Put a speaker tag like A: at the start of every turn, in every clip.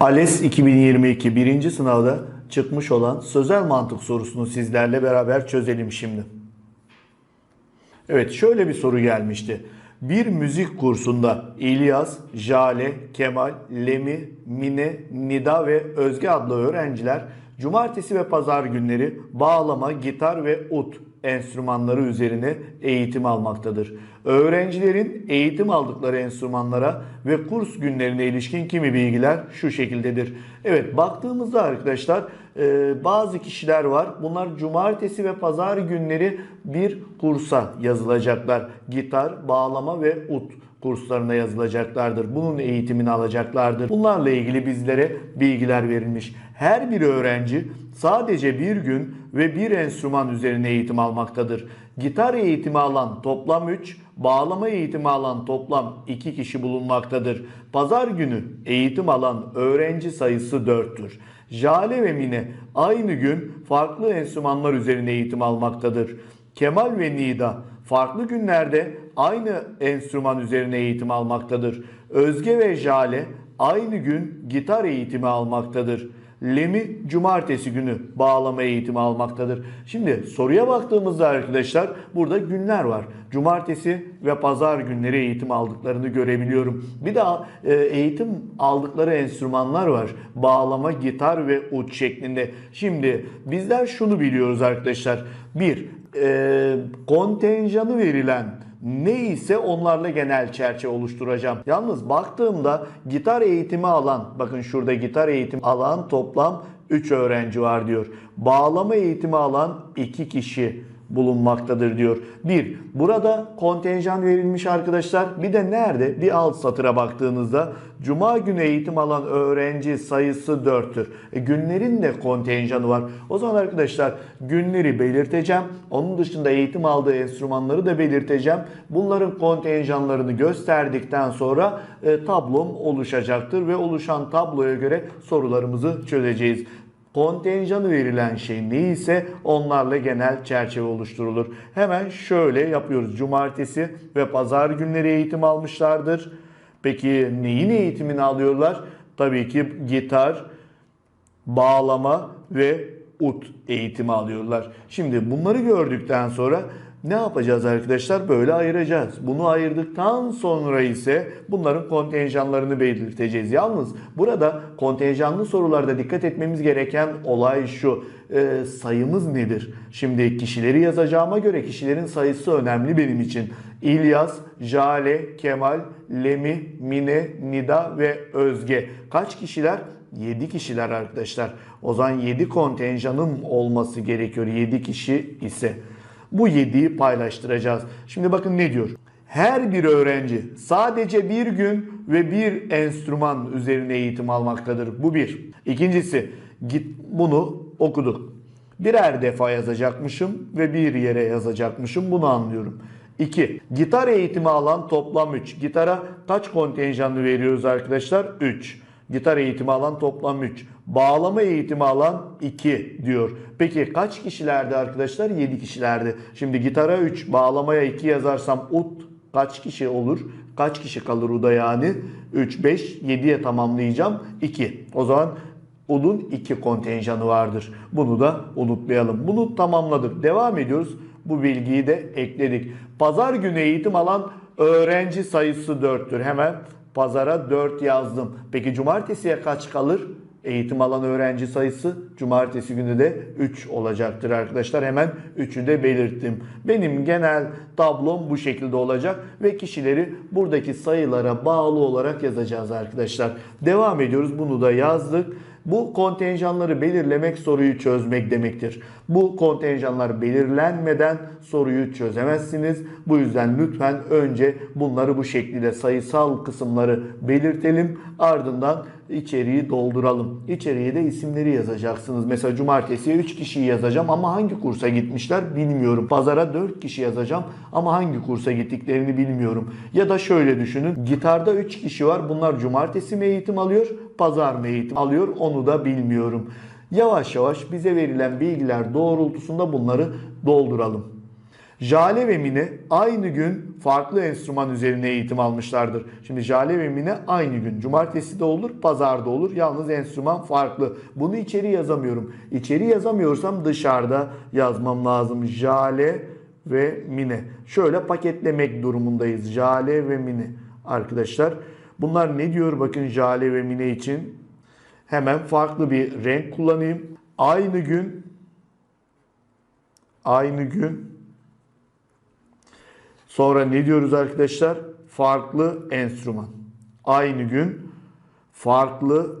A: ALES 2022 birinci sınavda çıkmış olan sözel mantık sorusunu sizlerle beraber çözelim şimdi. Evet şöyle bir soru gelmişti. Bir müzik kursunda İlyas, Jale, Kemal, Lemi, Mine, Nida ve Özge adlı öğrenciler cumartesi ve pazar günleri bağlama, gitar ve ut enstrümanları üzerine eğitim almaktadır. Öğrencilerin eğitim aldıkları enstrümanlara ve kurs günlerine ilişkin kimi bilgiler şu şekildedir. Evet baktığımızda arkadaşlar e, bazı kişiler var. Bunlar cumartesi ve pazar günleri bir kursa yazılacaklar. Gitar, bağlama ve ut kurslarına yazılacaklardır. Bunun eğitimini alacaklardır. Bunlarla ilgili bizlere bilgiler verilmiş. Her bir öğrenci sadece bir gün ve bir enstrüman üzerine eğitim almaktadır. Gitar eğitimi alan toplam 3, bağlama eğitimi alan toplam 2 kişi bulunmaktadır. Pazar günü eğitim alan öğrenci sayısı 4'tür. Jale ve Mine aynı gün farklı enstrümanlar üzerine eğitim almaktadır. Kemal ve Nida farklı günlerde aynı enstrüman üzerine eğitim almaktadır. Özge ve Jale aynı gün gitar eğitimi almaktadır. Lemi cumartesi günü bağlama eğitimi almaktadır. Şimdi soruya baktığımızda arkadaşlar burada günler var. Cumartesi ve pazar günleri eğitim aldıklarını görebiliyorum. Bir daha e, eğitim aldıkları enstrümanlar var. Bağlama, gitar ve ut şeklinde. Şimdi bizler şunu biliyoruz arkadaşlar. Bir, e, kontenjanı verilen ne ise onlarla genel çerçeve oluşturacağım. Yalnız baktığımda gitar eğitimi alan, bakın şurada gitar eğitimi alan toplam 3 öğrenci var diyor. Bağlama eğitimi alan 2 kişi bulunmaktadır diyor. Bir, burada kontenjan verilmiş arkadaşlar. Bir de nerede? Bir alt satıra baktığınızda Cuma günü eğitim alan öğrenci sayısı 4'tür. E, günlerin de kontenjanı var. O zaman arkadaşlar günleri belirteceğim. Onun dışında eğitim aldığı enstrümanları da belirteceğim. Bunların kontenjanlarını gösterdikten sonra e, tablom oluşacaktır ve oluşan tabloya göre sorularımızı çözeceğiz. Kontenjanı verilen şey neyse onlarla genel çerçeve oluşturulur. Hemen şöyle yapıyoruz. Cumartesi ve pazar günleri eğitim almışlardır. Peki neyin eğitimini alıyorlar? Tabii ki gitar, bağlama ve ut eğitimi alıyorlar. Şimdi bunları gördükten sonra ne yapacağız arkadaşlar? Böyle ayıracağız. Bunu ayırdıktan sonra ise bunların kontenjanlarını belirteceğiz. Yalnız burada kontenjanlı sorularda dikkat etmemiz gereken olay şu. Ee, sayımız nedir? Şimdi kişileri yazacağıma göre kişilerin sayısı önemli benim için. İlyas, Jale, Kemal, Lemi, Mine, Nida ve Özge. Kaç kişiler? 7 kişiler arkadaşlar. O zaman 7 kontenjanım olması gerekiyor 7 kişi ise. Bu 7'yi paylaştıracağız. Şimdi bakın ne diyor? Her bir öğrenci sadece bir gün ve bir enstrüman üzerine eğitim almaktadır. Bu bir. İkincisi git bunu okuduk. Birer defa yazacakmışım ve bir yere yazacakmışım. Bunu anlıyorum. 2. Gitar eğitimi alan toplam 3. Gitara kaç kontenjanlı veriyoruz arkadaşlar? 3. Gitar eğitimi alan toplam 3. Bağlama eğitimi alan 2 diyor. Peki kaç kişilerdi arkadaşlar? 7 kişilerdi. Şimdi gitara 3, bağlamaya 2 yazarsam ut kaç kişi olur? Kaç kişi kalır uda yani? 3, 5, 7'ye tamamlayacağım. 2. O zaman udun 2 kontenjanı vardır. Bunu da unutmayalım. Bunu tamamladık. Devam ediyoruz. Bu bilgiyi de ekledik. Pazar günü eğitim alan öğrenci sayısı 4'tür. Hemen pazara 4 yazdım. Peki cumartesiye kaç kalır? Eğitim alan öğrenci sayısı cumartesi günü de 3 olacaktır arkadaşlar. Hemen 3'ü de belirttim. Benim genel tablom bu şekilde olacak ve kişileri buradaki sayılara bağlı olarak yazacağız arkadaşlar. Devam ediyoruz. Bunu da yazdık. Bu kontenjanları belirlemek soruyu çözmek demektir. Bu kontenjanlar belirlenmeden soruyu çözemezsiniz. Bu yüzden lütfen önce bunları bu şekilde sayısal kısımları belirtelim. Ardından içeriği dolduralım. İçeriye de isimleri yazacaksınız. Mesela cumartesiye 3 kişiyi yazacağım ama hangi kursa gitmişler bilmiyorum. Pazara 4 kişi yazacağım ama hangi kursa gittiklerini bilmiyorum. Ya da şöyle düşünün. Gitarda 3 kişi var. Bunlar cumartesi mi eğitim alıyor, pazar mı eğitim alıyor onu da bilmiyorum. Yavaş yavaş bize verilen bilgiler doğrultusunda bunları dolduralım. Jale ve Mine aynı gün farklı enstrüman üzerine eğitim almışlardır. Şimdi Jale ve Mine aynı gün. Cumartesi de olur, pazar da olur. Yalnız enstrüman farklı. Bunu içeri yazamıyorum. İçeri yazamıyorsam dışarıda yazmam lazım. Jale ve Mine. Şöyle paketlemek durumundayız. Jale ve Mine. Arkadaşlar bunlar ne diyor bakın Jale ve Mine için? Hemen farklı bir renk kullanayım. Aynı gün aynı gün Sonra ne diyoruz arkadaşlar? Farklı enstrüman. Aynı gün farklı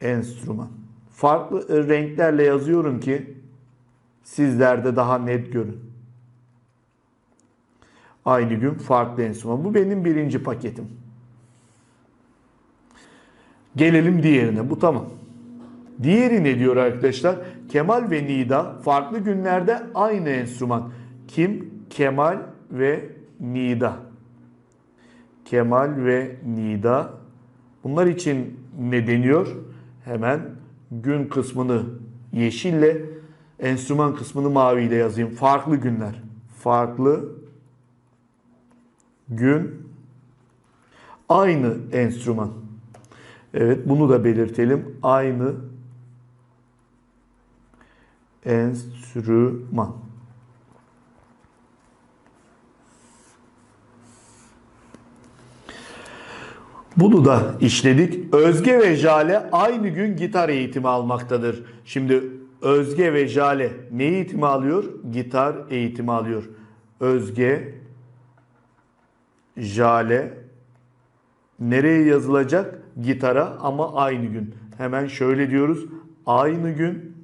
A: enstrüman. Farklı renklerle yazıyorum ki sizler de daha net görün. Aynı gün farklı enstrüman. Bu benim birinci paketim. Gelelim diğerine. Bu tamam. Diğeri ne diyor arkadaşlar? Kemal ve Nida farklı günlerde aynı enstrüman. Kim? Kemal ve Nida. Kemal ve Nida. Bunlar için ne deniyor? Hemen gün kısmını yeşille, enstrüman kısmını maviyle yazayım. Farklı günler. Farklı gün aynı enstrüman. Evet bunu da belirtelim. Aynı enstrüman. Bunu da işledik. Özge ve Jale aynı gün gitar eğitimi almaktadır. Şimdi Özge ve Jale ne eğitimi alıyor? Gitar eğitimi alıyor. Özge, Jale nereye yazılacak? Gitara ama aynı gün. Hemen şöyle diyoruz. Aynı gün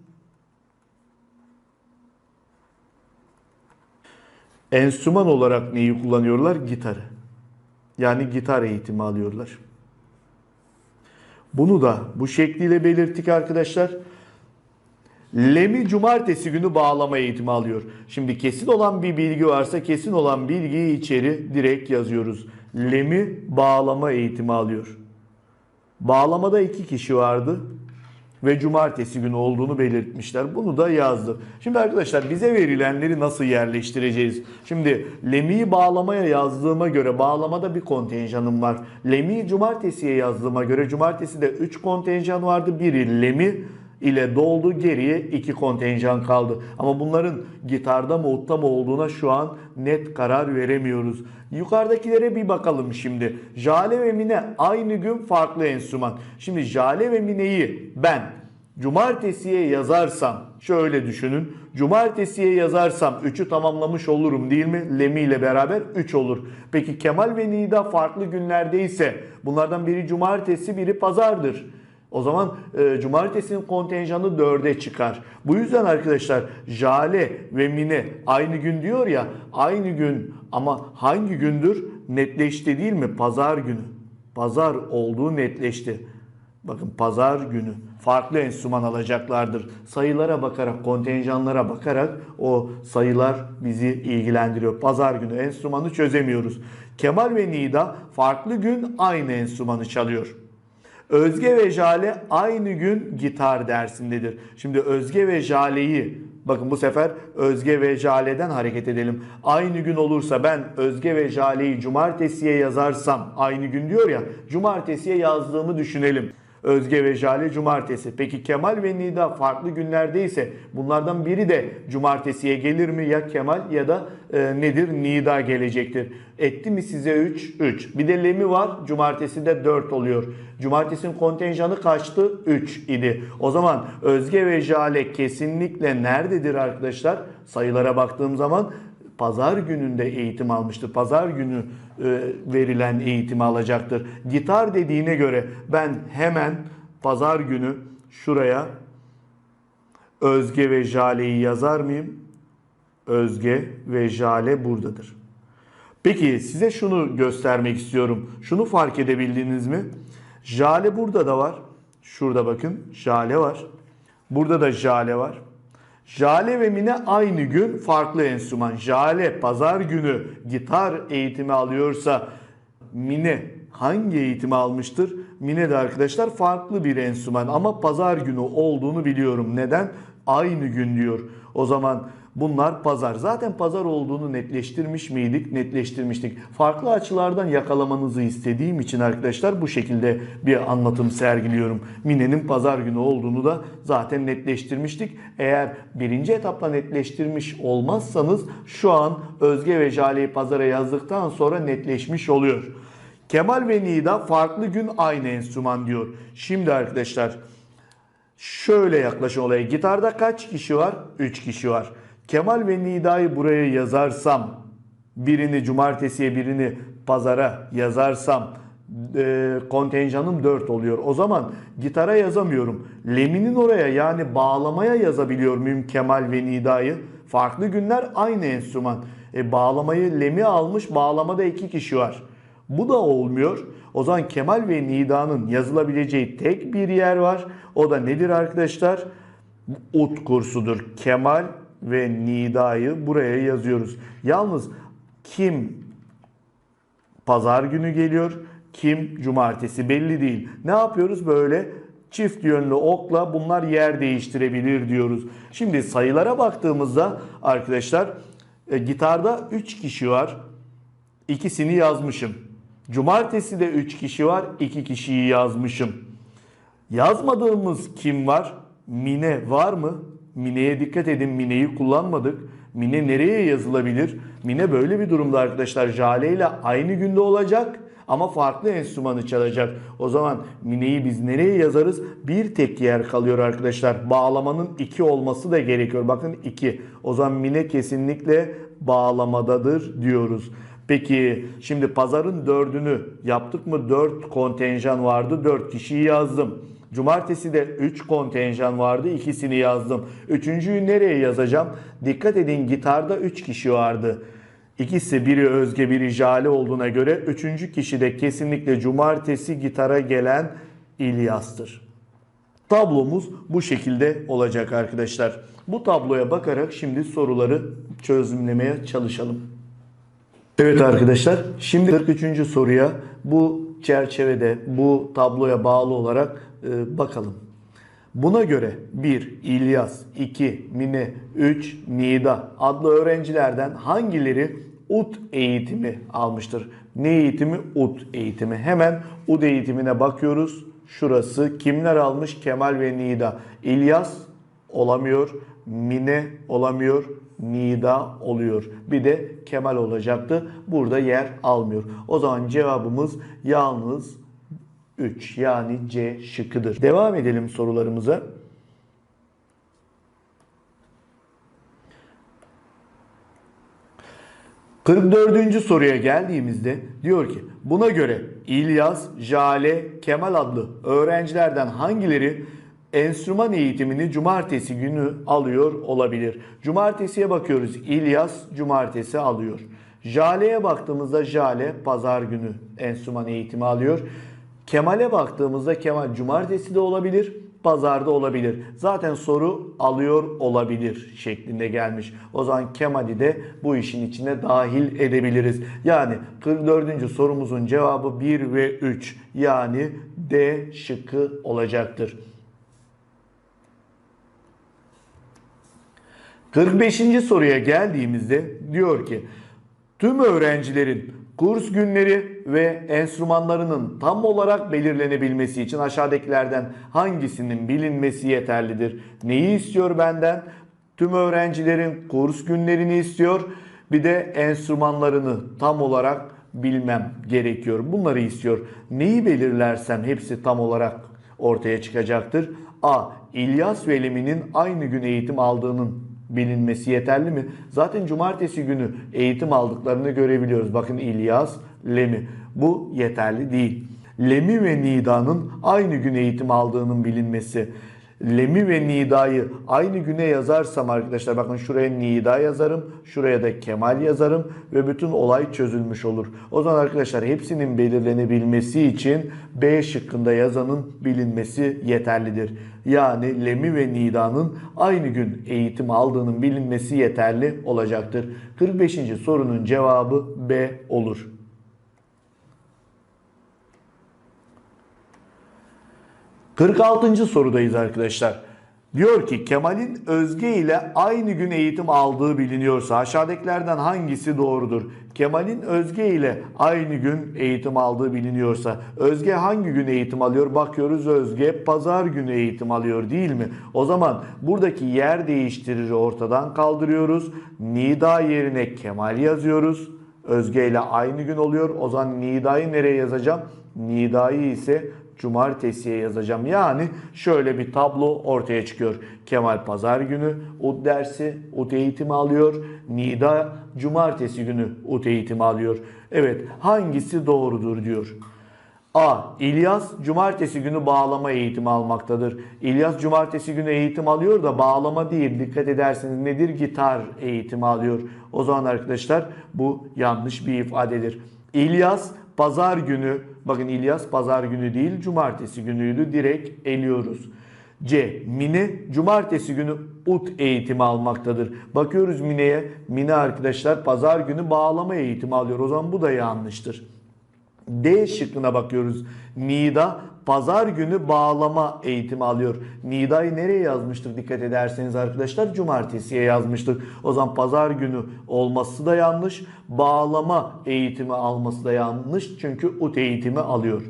A: enstrüman olarak neyi kullanıyorlar? Gitarı. Yani gitar eğitimi alıyorlar. Bunu da bu şekliyle belirttik arkadaşlar. Lemi cumartesi günü bağlama eğitimi alıyor. Şimdi kesin olan bir bilgi varsa kesin olan bilgiyi içeri direkt yazıyoruz. Lemi bağlama eğitimi alıyor. Bağlamada iki kişi vardı ve cumartesi günü olduğunu belirtmişler. Bunu da yazdık. Şimdi arkadaşlar bize verilenleri nasıl yerleştireceğiz? Şimdi Lemi'yi bağlamaya yazdığıma göre bağlamada bir kontenjanım var. Lemi'yi cumartesiye yazdığıma göre cumartesi de 3 kontenjan vardı. Biri Lemi ile doldu geriye iki kontenjan kaldı. Ama bunların gitarda mı utta mı olduğuna şu an net karar veremiyoruz. Yukarıdakilere bir bakalım şimdi. Jale ve Mine aynı gün farklı enstrüman. Şimdi Jale ve Mine'yi ben cumartesiye yazarsam şöyle düşünün. Cumartesiye yazarsam 3'ü tamamlamış olurum değil mi? Lemi ile beraber 3 olur. Peki Kemal ve Nida farklı günlerdeyse bunlardan biri cumartesi biri pazardır. O zaman e, cumartesinin kontenjanı 4'e çıkar. Bu yüzden arkadaşlar Jale ve Mine aynı gün diyor ya aynı gün ama hangi gündür netleşti değil mi? Pazar günü. Pazar olduğu netleşti. Bakın pazar günü farklı enstrüman alacaklardır. Sayılara bakarak, kontenjanlara bakarak o sayılar bizi ilgilendiriyor. Pazar günü enstrümanı çözemiyoruz. Kemal ve Nida farklı gün aynı enstrümanı çalıyor. Özge ve Jale aynı gün gitar dersindedir. Şimdi Özge ve Jale'yi bakın bu sefer Özge ve Jale'den hareket edelim. Aynı gün olursa ben Özge ve Jale'yi cumartesiye yazarsam aynı gün diyor ya cumartesiye yazdığımı düşünelim. Özge ve Jale cumartesi. Peki Kemal ve Nida farklı günlerdeyse bunlardan biri de cumartesiye gelir mi? Ya Kemal ya da e, nedir? Nida gelecektir. Etti mi size 3? 3. Bir de Lemi var. Cumartesi de 4 oluyor. Cumartesinin kontenjanı kaçtı? 3 idi. O zaman Özge ve Jale kesinlikle nerededir arkadaşlar? Sayılara baktığım zaman pazar gününde eğitim almıştır. Pazar günü e, verilen eğitimi alacaktır. Gitar dediğine göre ben hemen pazar günü şuraya Özge ve Jale'yi yazar mıyım? Özge ve Jale buradadır. Peki size şunu göstermek istiyorum. Şunu fark edebildiniz mi? Jale burada da var. Şurada bakın Jale var. Burada da Jale var. Jale ve Mine aynı gün farklı enstrüman. Jale pazar günü gitar eğitimi alıyorsa Mine hangi eğitimi almıştır? Mine de arkadaşlar farklı bir enstrüman ama pazar günü olduğunu biliyorum. Neden? Aynı gün diyor. O zaman Bunlar pazar. Zaten pazar olduğunu netleştirmiş miydik? Netleştirmiştik. Farklı açılardan yakalamanızı istediğim için arkadaşlar bu şekilde bir anlatım sergiliyorum. Mine'nin pazar günü olduğunu da zaten netleştirmiştik. Eğer birinci etapta netleştirmiş olmazsanız şu an Özge ve Jale'yi pazara yazdıktan sonra netleşmiş oluyor. Kemal ve Nida farklı gün aynı enstrüman diyor. Şimdi arkadaşlar şöyle yaklaşın olaya. Gitarda kaç kişi var? 3 kişi var. Kemal ve Nida'yı buraya yazarsam, birini cumartesiye birini pazara yazarsam e, kontenjanım 4 oluyor. O zaman gitara yazamıyorum. Leminin oraya yani bağlamaya yazabiliyor muyum Kemal ve Nida'yı? Farklı günler aynı enstrüman. E, bağlamayı Lemi almış bağlamada 2 kişi var. Bu da olmuyor. O zaman Kemal ve Nida'nın yazılabileceği tek bir yer var. O da nedir arkadaşlar? Ut kursudur. Kemal ve Nida'yı buraya yazıyoruz. Yalnız kim pazar günü geliyor, kim cumartesi belli değil. Ne yapıyoruz böyle? Çift yönlü okla bunlar yer değiştirebilir diyoruz. Şimdi sayılara baktığımızda arkadaşlar e, gitarda 3 kişi var. İkisini yazmışım. Cumartesi de 3 kişi var. 2 kişiyi yazmışım. Yazmadığımız kim var? Mine var mı? Mine'ye dikkat edin. Mine'yi kullanmadık. Mine nereye yazılabilir? Mine böyle bir durumda arkadaşlar. Jale ile aynı günde olacak ama farklı enstrümanı çalacak. O zaman Mine'yi biz nereye yazarız? Bir tek yer kalıyor arkadaşlar. Bağlamanın 2 olması da gerekiyor. Bakın 2. O zaman Mine kesinlikle bağlamadadır diyoruz. Peki şimdi pazarın dördünü yaptık mı? 4 kontenjan vardı. 4 kişiyi yazdım. Cumartesi de 3 kontenjan vardı. ikisini yazdım. Üçüncüyü nereye yazacağım? Dikkat edin gitarda 3 kişi vardı. İkisi biri Özge biri Jale olduğuna göre üçüncü kişi de kesinlikle cumartesi gitara gelen İlyas'tır. Tablomuz bu şekilde olacak arkadaşlar. Bu tabloya bakarak şimdi soruları çözümlemeye çalışalım. Evet arkadaşlar şimdi 43. soruya bu çerçevede bu tabloya bağlı olarak e, bakalım. Buna göre 1 İlyas, 2 Mine, 3 Nida adlı öğrencilerden hangileri UT eğitimi almıştır? Ne eğitimi? UT eğitimi. Hemen UT eğitimine bakıyoruz. Şurası kimler almış? Kemal ve Nida. İlyas olamıyor. Mine olamıyor. Nida oluyor. Bir de Kemal olacaktı. Burada yer almıyor. O zaman cevabımız yalnız 3 yani C şıkkıdır. Devam edelim sorularımıza. ...44. soruya geldiğimizde diyor ki... ...buna göre İlyas, Jale, Kemal adlı öğrencilerden hangileri... ...enstrüman eğitimini cumartesi günü alıyor olabilir? Cumartesiye bakıyoruz. İlyas cumartesi alıyor. Jale'ye baktığımızda Jale pazar günü enstrüman eğitimi alıyor. Kemal'e baktığımızda Kemal cumartesi de olabilir, pazarda olabilir. Zaten soru alıyor olabilir şeklinde gelmiş. O zaman Kemal'i de bu işin içine dahil edebiliriz. Yani 44. sorumuzun cevabı 1 ve 3 yani D şıkkı olacaktır. 45. soruya geldiğimizde diyor ki tüm öğrencilerin kurs günleri ve enstrümanlarının tam olarak belirlenebilmesi için aşağıdakilerden hangisinin bilinmesi yeterlidir? Neyi istiyor benden? Tüm öğrencilerin kurs günlerini istiyor. Bir de enstrümanlarını tam olarak bilmem gerekiyor. Bunları istiyor. Neyi belirlersem hepsi tam olarak ortaya çıkacaktır. A. İlyas ve Lemi'nin aynı gün eğitim aldığının bilinmesi yeterli mi? Zaten cumartesi günü eğitim aldıklarını görebiliyoruz. Bakın İlyas, Lemi. Bu yeterli değil. Lemi ve Nida'nın aynı gün eğitim aldığının bilinmesi. Lemi ve Nida'yı aynı güne yazarsam arkadaşlar bakın şuraya Nida yazarım, şuraya da Kemal yazarım ve bütün olay çözülmüş olur. O zaman arkadaşlar hepsinin belirlenebilmesi için B şıkkında yazanın bilinmesi yeterlidir. Yani Lemi ve Nida'nın aynı gün eğitim aldığının bilinmesi yeterli olacaktır. 45. sorunun cevabı B olur. 46. sorudayız arkadaşlar. Diyor ki Kemal'in Özge ile aynı gün eğitim aldığı biliniyorsa aşağıdakilerden hangisi doğrudur? Kemal'in Özge ile aynı gün eğitim aldığı biliniyorsa Özge hangi gün eğitim alıyor? Bakıyoruz Özge pazar günü eğitim alıyor değil mi? O zaman buradaki yer değiştiriri ortadan kaldırıyoruz. Nida yerine Kemal yazıyoruz. Özge ile aynı gün oluyor. O zaman Nida'yı nereye yazacağım? Nida'yı ise cumartesiye yazacağım. Yani şöyle bir tablo ortaya çıkıyor. Kemal pazar günü UT dersi, UT eğitimi alıyor. Nida cumartesi günü UT eğitimi alıyor. Evet hangisi doğrudur diyor. A. İlyas cumartesi günü bağlama eğitimi almaktadır. İlyas cumartesi günü eğitim alıyor da bağlama değil. Dikkat ederseniz nedir? Gitar eğitimi alıyor. O zaman arkadaşlar bu yanlış bir ifadedir. İlyas pazar günü, bakın İlyas pazar günü değil cumartesi günüydü. Direkt eliyoruz. C. Mine cumartesi günü ut eğitimi almaktadır. Bakıyoruz Mine'ye. Mine arkadaşlar pazar günü bağlama eğitimi alıyor. O zaman bu da yanlıştır. D şıkkına bakıyoruz. Nida pazar günü bağlama eğitimi alıyor. Nida'yı nereye yazmıştık dikkat ederseniz arkadaşlar? Cumartesiye yazmıştık. O zaman pazar günü olması da yanlış. Bağlama eğitimi alması da yanlış. Çünkü ut eğitimi alıyor.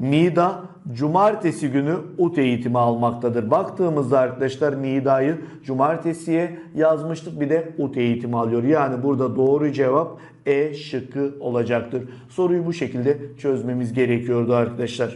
A: Nida cumartesi günü ut eğitimi almaktadır. Baktığımızda arkadaşlar Nida'yı cumartesiye yazmıştık bir de ut eğitimi alıyor. Yani burada doğru cevap E şıkkı olacaktır. Soruyu bu şekilde çözmemiz gerekiyordu arkadaşlar.